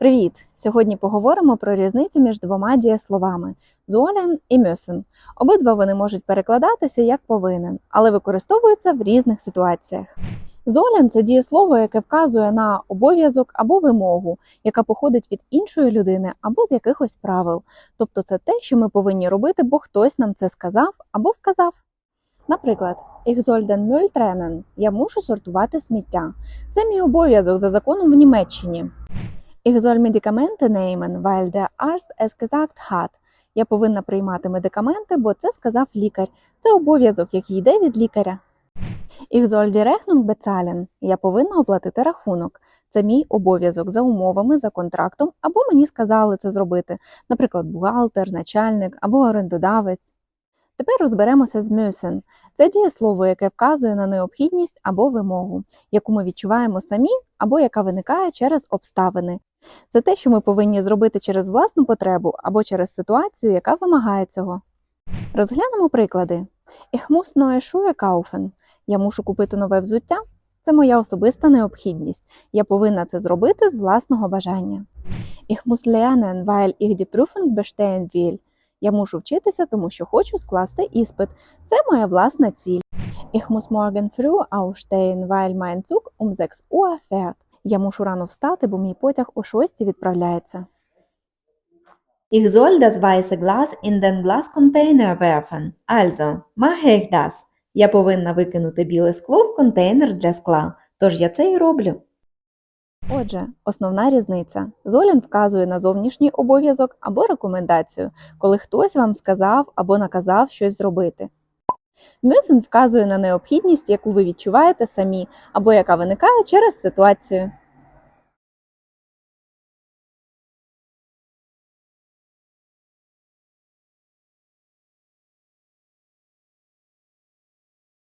Привіт! Сьогодні поговоримо про різницю між двома дієсловами «sollen» і «müssen». Обидва вони можуть перекладатися як повинен, але використовуються в різних ситуаціях. «Sollen» – це дієслово, яке вказує на обов'язок або вимогу, яка походить від іншої людини або з якихось правил. Тобто це те, що ми повинні робити, бо хтось нам це сказав або вказав. Наприклад, «Ich soll den Müll trennen» – я мушу сортувати сміття. Це мій обов'язок за законом в Німеччині. Ich soll Medikamente nehmen, weil der Arzt es gesagt hat. Я повинна приймати медикаменти, бо це сказав лікар. Це обов'язок, який йде від лікаря. Ich soll die Rechnung bezahlen. Я повинна оплатити рахунок. Це мій обов'язок за умовами, за контрактом, або мені сказали це зробити, наприклад, бухгалтер, начальник або орендодавець. Тепер розберемося з müssen. Це дієслово, яке вказує на необхідність або вимогу, яку ми відчуваємо самі або яка виникає через обставини. Це те, що ми повинні зробити через власну потребу або через ситуацію, яка вимагає цього. Розглянемо приклади. Ich muss neue. Я мушу купити нове взуття. Це моя особиста необхідність. Я повинна це зробити з власного бажання. Ich muss lernen, weil ich die. Я мушу вчитися, тому що хочу скласти іспит. Це моя власна ціль. Ich muss morgen früh aufstehen, weil mein Zug um 6 Uhr fährt. Я мушу рано встати, бо мій потяг о 6 відправляється. Ich soll das weiße Glas in den Glascontainer werfen. Also, mache das. Я повинна викинути біле скло в контейнер для скла. Тож я це і роблю. Отже, основна різниця. Золін вказує на зовнішній обов'язок або рекомендацію, коли хтось вам сказав або наказав щось зробити. Мюсен вказує на необхідність, яку ви відчуваєте самі, або яка виникає через ситуацію.